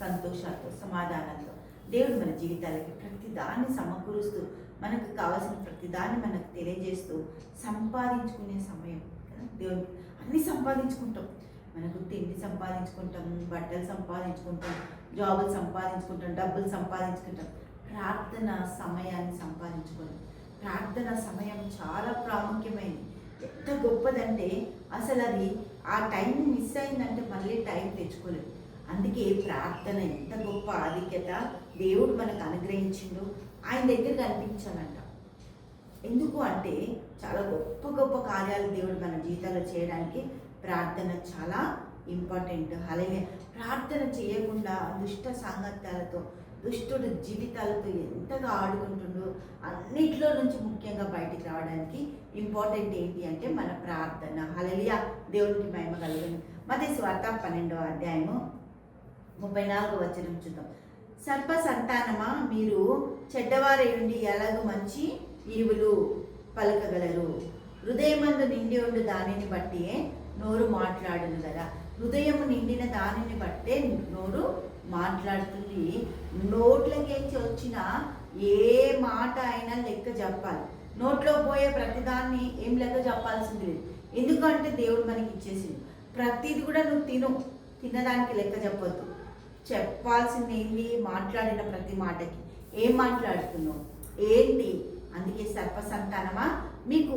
సంతోషాలతో సమాధానంతో దేవుడు మన జీవితాలకి ప్రతి దాన్ని సమకూరుస్తూ మనకు కావాల్సిన ప్రతి దాన్ని మనకు తెలియజేస్తూ సంపాదించుకునే సమయం దేవుడు. అన్ని సంపాదించుకుంటాం. మనకు తిండి సంపాదించుకుంటాం బట్టలు సంపాదించుకుంటాం జాబులు సంపాదించుకుంటాం డబ్బులు సంపాదించుకుంటాం. ప్రార్థన సమయాన్ని సంపాదించుకోవడం. ప్రార్థన సమయం చాలా ప్రాముఖ్యమైనది. ఎంత గొప్పదంటే అసలు అది ఆ టైం మిస్ అయిందంటే మళ్ళీ టైం తెచ్చుకోలేదు అందుకే ప్రార్థన ఎంత గొప్ప ఆధిక్యత దేవుడు మనకు అనుగ్రహించిండు. ఆయన దగ్గర కనిపించాలంట. ఎందుకు అంటే చాలా గొప్ప గొప్ప కార్యాలు దేవుడు మన జీవితంలో చేయడానికి ప్రార్థన చాలా ఇంపార్టెంట్. అలాగే ప్రార్థన చేయకుండా దుష్ట సాంగత్యాలతో దుష్టుడు జీవితాలతో ఎంతగా ఆడుకుంటుండో అన్నిట్లో నుంచి ముఖ్యంగా బయటికి రావడానికి ఇంపార్టెంట్ ఏంటి అంటే మన ప్రార్థన. హలలియా దేవునికి మహిమ కలుగును. మధ్య స్వార్థ పన్నెండవ అధ్యాయము ముప్పై నాలుగు వచనం చూద్దాం. సర్ప సంతానమా? మీరు చెడ్డవారై ఉండి ఎలాగో మంచి ఈవులు పలకగలరు. హృదయమందు నిండి ఉండు దానిని బట్టి నోరు మాట్లాడును కదా హృదయము నిండిన దానిని బట్టే నోరు మాట్లాడుతుంది. నోట్లకేంచి వచ్చిన ఏ మాట అయినా లెక్క చెప్పాలి నోట్లో పోయే ప్రతిదాన్ని ఏం లెక్క చెప్పాల్సింది లేదు. ఎందుకంటే దేవుడు మనకి ఇచ్చేసింది ప్రతిది కూడా నువ్వు తిను. తినడానికి లెక్క చెప్పొద్దు చెప్పాల్సింది ఏంటి మాట్లాడిన ప్రతి మాటకి. ఏం మాట్లాడుతున్నావు? ఏంటి అందుకే సర్ప సంతానమా మీకు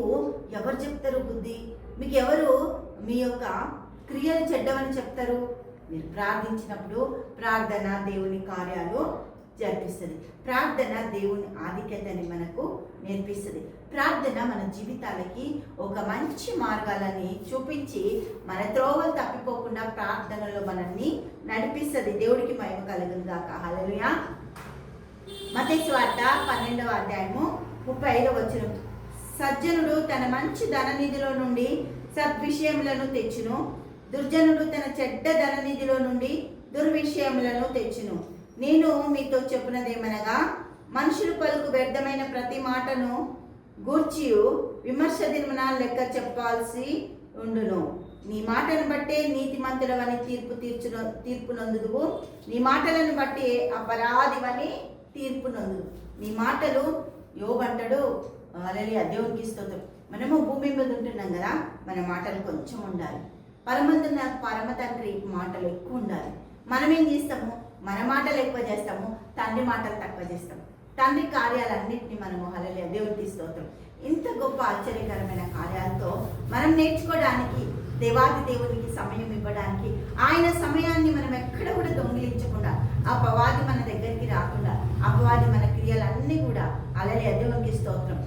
ఎవరు చెప్తారు బుద్ధి? మీకు ఎవరు మీ యొక్క క్రియలు చెడ్డవని చెప్తారు? మీరు ప్రార్థించినప్పుడు ప్రార్థన దేవుని కార్యాలు జరిపిస్తుంది. ప్రార్థన దేవుని ఆధిక్యతని మనకు నేర్పిస్తుంది. ప్రార్థన మన జీవితాలకి ఒక మంచి మార్గాలని చూపించి మన త్రోవలు తప్పిపోకుండా ప్రార్థనలో మనల్ని నడిపిస్తుంది. దేవుడికి మహిమ కలుగును గాక. హల్లెలూయా. మతేసు పన్నెండవ అధ్యాయము ముప్పై ఐదవ వచ్చిన సజ్జనుడు తన మంచి ధననిధిలో నుండి సద్విషయములను తెచ్చును. దుర్జనుడు తన చెడ్డ ధననిధిలో నుండి దుర్విషయములను తెచ్చును. నేను మీతో చెప్పినదేమనగా మనుషులు పలుకు వ్యర్థమైన ప్రతి మాటను గూర్చి విమర్శ దినమున లెక్క చెప్పాల్సి ఉండును. నీ మాటను బట్టే నీతిమంతులవని తీర్పు తీర్చున తీర్పు నందుదువు నీ మాటలను బట్టి అపరాధివని తీర్పు నందుదు నీ మాటలు యోగంటాడు అలలి దేవునికి స్తోత్రం. మనము భూమి మీద ఉంటున్నాం కదా మన మాటలు కొంచెం ఉండాలి. పరమందున్న పరమ తండ్రి మాటలు ఎక్కువ ఉండాలి. మనం ఏం చేస్తాము? మన మాటలు ఎక్కువ చేస్తాము తండ్రి మాటలు తక్కువ చేస్తాము. తండ్రి కార్యాలన్నింటినీ మనము హలలే దేవుడికి స్తోత్రం. ఇంత గొప్ప ఆశ్చర్యకరమైన కార్యాలతో మనం నేర్చుకోవడానికి దేవాది దేవునికి సమయం ఇవ్వడానికి ఆయన సమయాన్ని మనం ఎక్కడ కూడా దొంగిలించకుండా అపవాది మన దగ్గరికి రాకుండా అపవాది మన క్రియలన్నీ కూడా అలలి దేవునికి స్తోత్రం.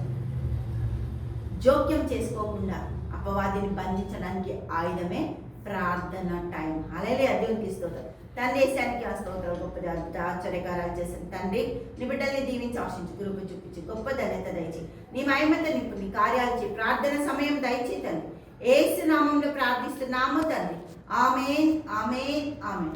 జోక్యం చేసుకోకుండా అపవాదిని బంధించడానికి ఆయుధమే ప్రార్థన టైం. అలాగే దేవునికి స్తోత్రం. తండ్రి దేశానికి ఆ స్తోత్రం గొప్ప అద్భుత ఆశ్చర్యకారాలు చేసిన తండ్రి నీ బిడ్డల్ని దీవించి ఆశించి గురుపు చూపించి గొప్ప ధన్యత దయచి నీ మహిమత నింపు నీ కార్యాలు చేయి. ప్రార్థన సమయం దయచి తండ్రి. ఏసు నామంలో ప్రార్థిస్తున్నాము తండ్రి. Amen amen amen.